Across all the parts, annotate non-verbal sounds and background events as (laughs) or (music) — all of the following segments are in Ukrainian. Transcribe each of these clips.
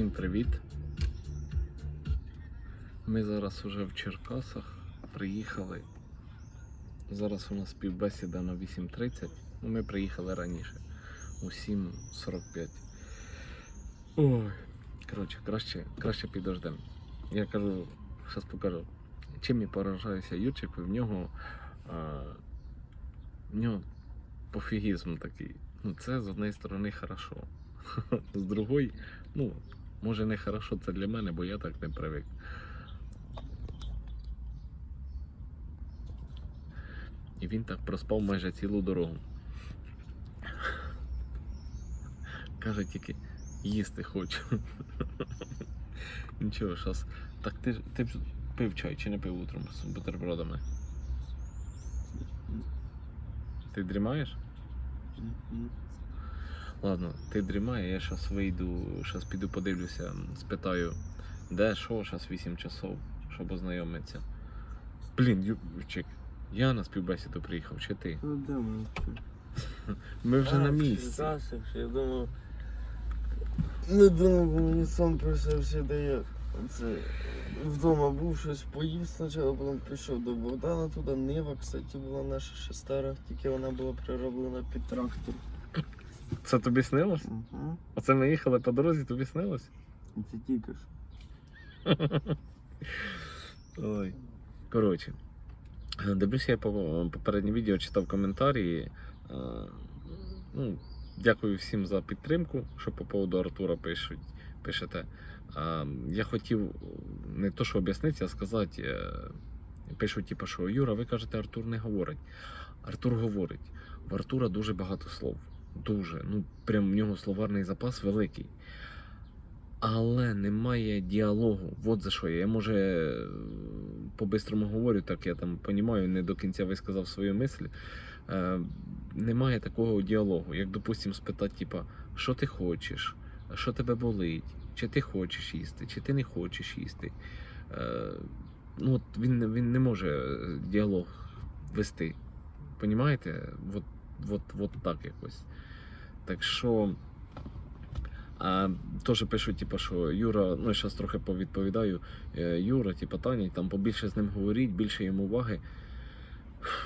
Всім привіт. Ми зараз уже в Черкасах приїхали. Зараз у нас співбесіда на 8.30. Ну, ми приїхали раніше. У 7.45. Ой. Коротше, краще, краще підождемо. Я кажу, зараз покажу. Чим я поражаюся Юрчик, в нього, а, в нього пофігізм такий. Ну, це з однієї сторони хорошо. (laughs) З другої, ну, може не хорошо це для мене, бо я так не привик. І він так проспав майже цілу дорогу. Каже тільки їсти хочу. Нічого, зараз. Так ти, ж- ти пив чай чи не пив утром з бутербродами? Ти дрімаєш? Ладно, ти дрімай, я зараз вийду, зараз піду подивлюся, спитаю, де що, зараз 8 часов, щоб ознайомитися. Блін, Юрчик, я на співбесіду приїхав, чи ти? Ну де ми? Ми вже на місці. Я думав. Не думав, бо мені приснився, де я це, вдома був, щось поїв спочатку, потім пішов до Богдана туди. Нива, кстати, була наша ще стара, тільки вона була перероблена під трактор. Це тобі снилось? Угу. Оце ми їхали по дорозі, тобі снилось? Це тільки ж. (laughs) Ой. Коротше. Дивлюся, я попереднє відео читав коментарі. Е, Ну, дякую всім за підтримку, що по поводу Артура пишуть, пишете. Я хотів не то, що об'яснити, а сказати. е, Пишуть, типу, що Юра, ви кажете, Артур не говорить. Артур говорить. В Артура дуже багато слов. Дуже. Ну, прям в нього словарний запас великий. Але немає діалогу. От за що я. Я може по-бистрому говорю, так я там понімаю, не до кінця висказав свою мисль. Е, немає такого діалогу. Як, допустим, спитати, типа, що ти хочеш, що тебе болить, чи ти хочеш їсти, чи ти не хочеш їсти. Е, ну, от він, він не може діалог вести. Понімаєте? От, от, от так якось. Так що. А теж пишуть, типу, що Юра, ну я зараз трохи повідповідаю. е, Юра, типу, Таня, там побільше з ним говоріть, більше йому уваги.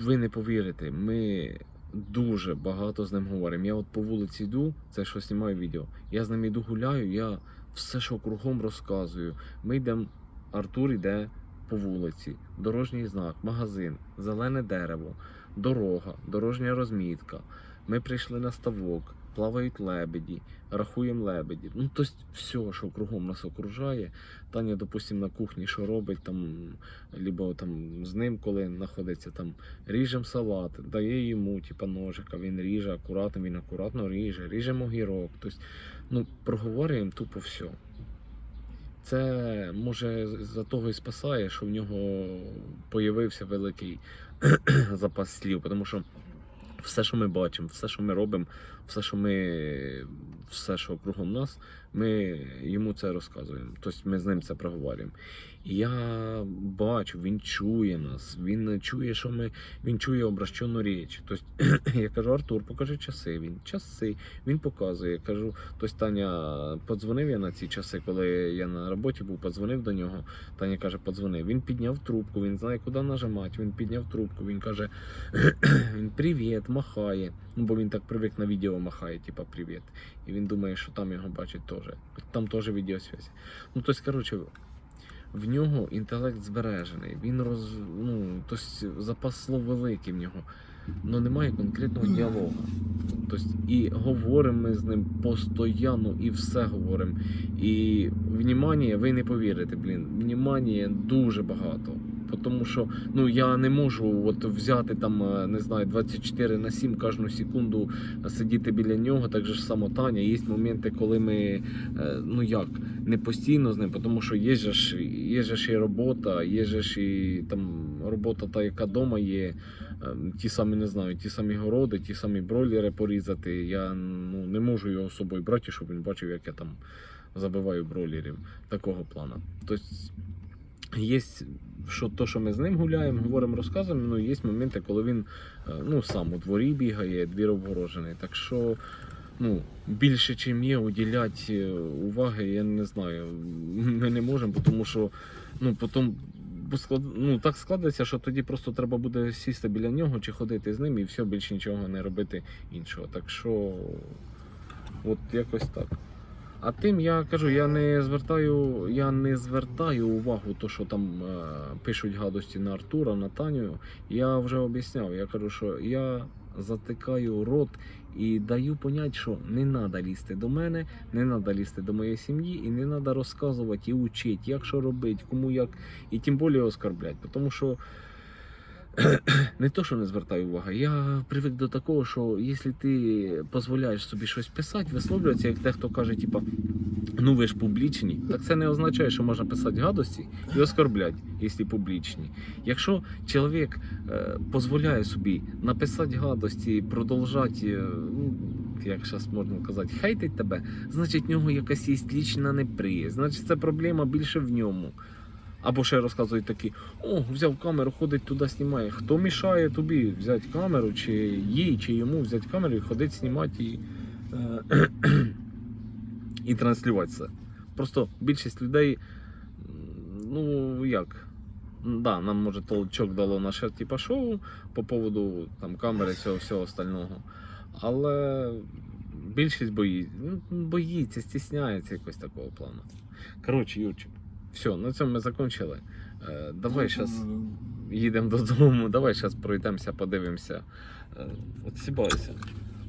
Ви не повірите, ми дуже багато з ним говоримо. Я от по вулиці йду, це що знімаю відео. Я з ним йду гуляю, я все, що кругом розказую. Ми йдемо, Артур йде по вулиці, дорожній знак, магазин, зелене дерево, дорога, дорожня розмітка. Ми прийшли на ставок, плавають лебеді, рахуємо лебеді. Ну, тобто все, що кругом нас окружає. Таня, допустим, на кухні, що робить там, либо там з ним, коли знаходиться там, ріжем салат, дає йому, типа, ножика, він ріже акуратно, він акуратно ріже, ріжемо огірок. Тобто, ну, проговорюємо тупо все. Це може за того і спасає, що в нього появився великий (clears throat) запас слів, тому що все, що ми бачимо, все, що ми робимо, все, що ми, все, що кругом нас, ми йому це розказуємо. Тобто ми з ним це проговорюємо. І я бачу, він чує нас, він чує, що ми, він чує обращену річ. Тобто (clears throat) я кажу, Артур, покажи часи. Він часи, він показує. Я кажу, тобто Таня подзвонив я на ці часи, коли я на роботі був, подзвонив до нього. Таня каже, подзвонив. Він підняв трубку, він знає, куди нажимати. Він підняв трубку, він каже, (clears throat) він привіт, махає. Ну, бо він так привик на відео махає, типа привіт. І він думає, що там його бачать теж. Там теж відеосвязь. Ну, тобто, коротше, в нього інтелект збережений. Він роз. Ну, тобто, запас слов великий в нього. але немає конкретного діалогу. Тобто, і говоримо ми з ним постійно і все говоримо. І внімання, ви не повірите, блін, внімання дуже багато. Тому що ну я не можу от взяти там, е, не знаю, 24 на 7 кожну секунду сидіти біля нього, так же ж само Таня. Є моменти, коли ми е, ну як не постійно з ним, тому що є ж є ж і робота, є ж і там робота, та яка вдома є. е, Ті самі не знаю, ті самі городи, ті самі бройлери порізати. Я ну не можу його з собою брати, щоб він бачив, як я там забиваю бройлерів такого плану. Тобто є що то, що ми з ним гуляємо, говоримо, розказуємо. Ну є моменти, коли він е, ну сам у дворі бігає, двір обгорожений. Так що ну, більше, чим є, уділяти е, уваги, я не знаю. Ми не можемо, тому що ну, потім ну, так складеться, що тоді просто треба буде сісти біля нього чи ходити з ним і все, більше нічого не робити іншого. Так що, от якось так. А тим я кажу, я не звертаю, я не звертаю увагу, то, що там е, пишуть гадості на Артура, на Таню. Я вже об'ясняв. Я кажу, що я затикаю рот і даю понять, що не треба лізти до мене, не треба лізти до моєї сім'ї, і не треба розказувати і учити, як що робити, кому як, і тим більше оскорблять. Тому що не то, що не звертаю уваги, я привик до такого, що якщо ти дозволяєш собі щось писати, висловлюватися, як дехто каже, типа, ну ви ж публічні, так це не означає, що можна писати гадості і оскорблять, якщо публічні. Якщо чоловік е, дозволяє собі написати гадості, продовжати, е, ну, як зараз можна казати, хейтить тебе, значить в нього якась є лічна неприязнь, значить це проблема більше в ньому. Або ще розказують такі: о, взяв камеру, ходить туди, знімає. Хто мішає тобі взяти камеру, чи їй, чи йому взяти камеру і ходити, знімати і, е, (clears throat) і транслювати це. Просто більшість людей, ну як, да, нам може толчок дало наше типа шоу по поводу там камери цього всього остального. Але більшість бої... ну, боїться, стісняється якось такого плану. Коротше, Юрчик, все, на цьому ми закінчили. Е, давай зараз їдемо додому, давай зараз пройдемося, подивимося. Е, От сібайся.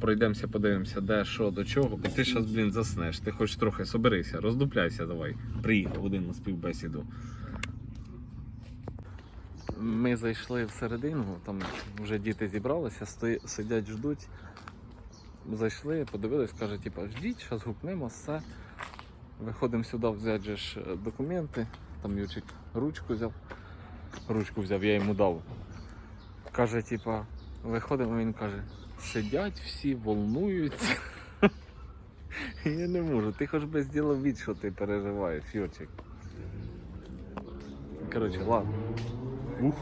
Пройдемося, подивимося, де, що, до чого. Бо ти зараз, блін, заснеш. Ти хоч трохи соберися, роздупляйся, давай. Приїхав один на співбесіду. Ми зайшли всередину, там вже діти зібралися, стої- сидять, ждуть. Зайшли, подивились, каже, типа, ждіть, зараз гукнемо, все. Виходимо сюди, взяти же ж е, документи. Там Юрчик ручку взяв. Ручку взяв, я йому дав. Каже, типа, виходимо, він каже, сидять всі, волнуються. (laughs) Я не можу, ти хоч би зробив від, що ти переживаєш, Юрчик. Коротше, ладно. Ух.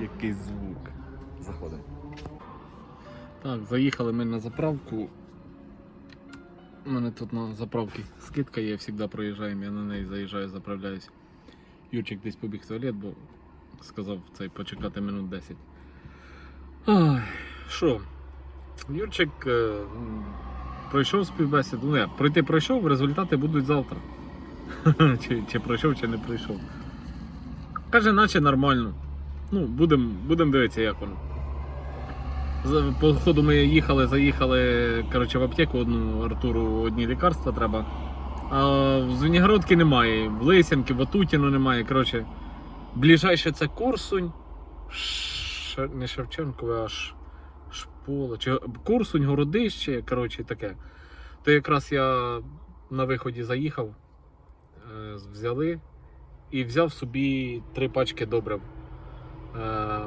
Який звук. Заходимо. Так, заїхали ми на заправку. У мене тут на заправці скидка є, завжди проїжджаємо, я на неї заїжджаю, заправляюсь. Юрчик десь побіг в туалет, бо сказав цей почекати минут 10. Ай, Що? Юрчик е, пройшов співбесіду. Ну як, пройти пройшов, результати будуть завтра. (laughs) чи, чи пройшов, чи не пройшов. Каже, наче нормально. Ну, будемо будем дивитися, як воно. По ходу ми їхали, заїхали коротше, в аптеку одну Артуру одні лікарства треба. А в Звенігородки немає, в Лисянки, в Атутіну немає. Коротше, ближайше це Корсунь, Ш... не Шевченкове, а Ш... Шпола. Чи... Корсунь, Городище, коротше, таке. То якраз я на виході заїхав, е, взяли і взяв собі три пачки добрив. Е,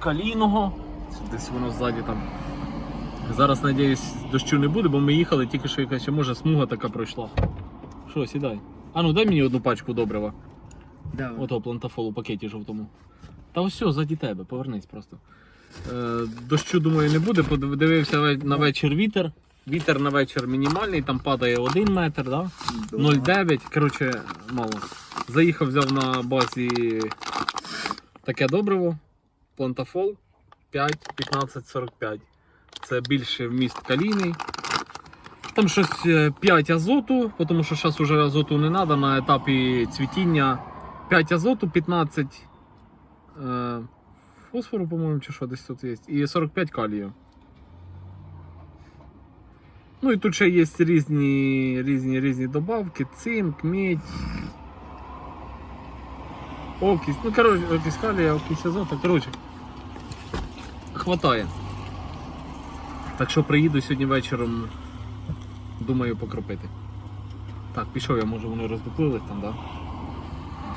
Калійного, десь воно ззаді там. Зараз, надіюсь, дощу не буде, бо ми їхали, тільки що якась може смуга така пройшла. Що, сідай. А ну дай мені одну пачку добрива. Да. Ото плантафол у пакеті жовтому. Та ось все, ззаді тебе, повернись просто. Е, дощу, думаю, не буде. Подивився на вечір вітер. Вітер на вечір мінімальний, там падає 1 метр, да? 0,9, коротше, мало. Заїхав, взяв на базі таке добриво. Плантафол 5, 15, 45. Це більше вміст калійний. Там щось е, 5 азоту, тому що зараз вже азоту не треба на етапі цвітіння. 5 азоту, 15 е, фосфору, по-моєму, чи що десь тут є. І 45 калію. Ну і тут ще є різні, різні, різні добавки, цинк, медь. Окись, ну коротше, окись калія, окись азота, коротше. Хватає. Так що приїду сьогодні вечором, думаю, покропити. Так, пішов я, може вони роздуплились там, так? Да?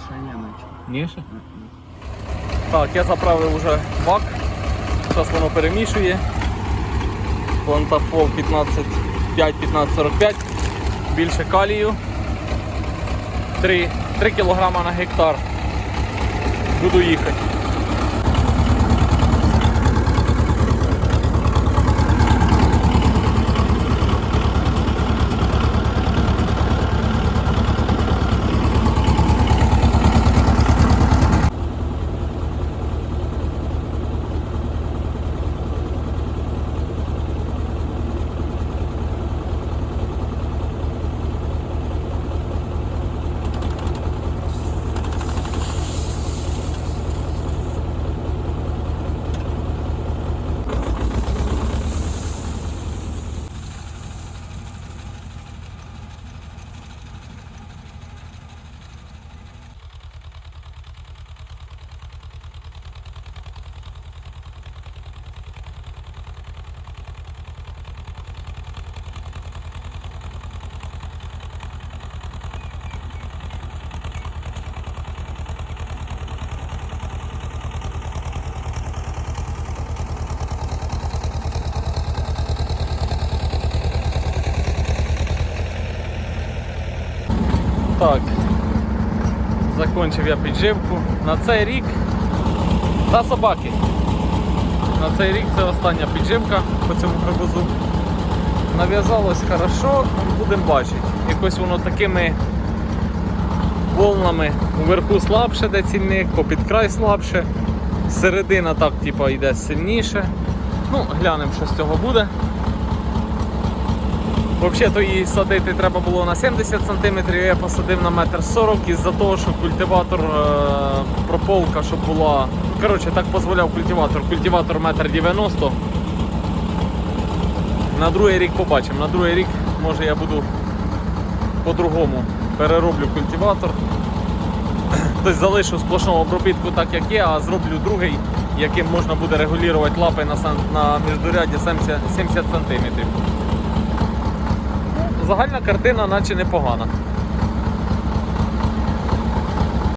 Ще не наче. Ні ще? Так, я заправив вже бак. Зараз воно перемішує. Плантафол 15, 5, 15, 45. Більше калію. 3, 3 кг на гектар. Буду їхати. Так. Закончив я підживку. На цей рік. Та собаки. На цей рік це остання підживка по цьому гарбузу. Нав'язалось хорошо, будемо бачити. Якось воно такими волнами уверху слабше, де цільник, попід край слабше. Середина так типа, йде сильніше. Ну, глянемо, що з цього буде. Взагалі-то її садити треба було на 70 см, я посадив на 1,40 м із-за того, що культиватор е, прополка, щоб була. Коротше, так дозволяв культиватор. Культиватор 1,90 м. На другий рік побачимо. На другий рік може я буду по-другому перероблю культиватор. (clears throat) Тобто залишу сплошну обробітку так, як є, а зроблю другий, яким можна буде регулювати лапи на, на міждуряді 70, 70 см. Загальна картина наче непогана.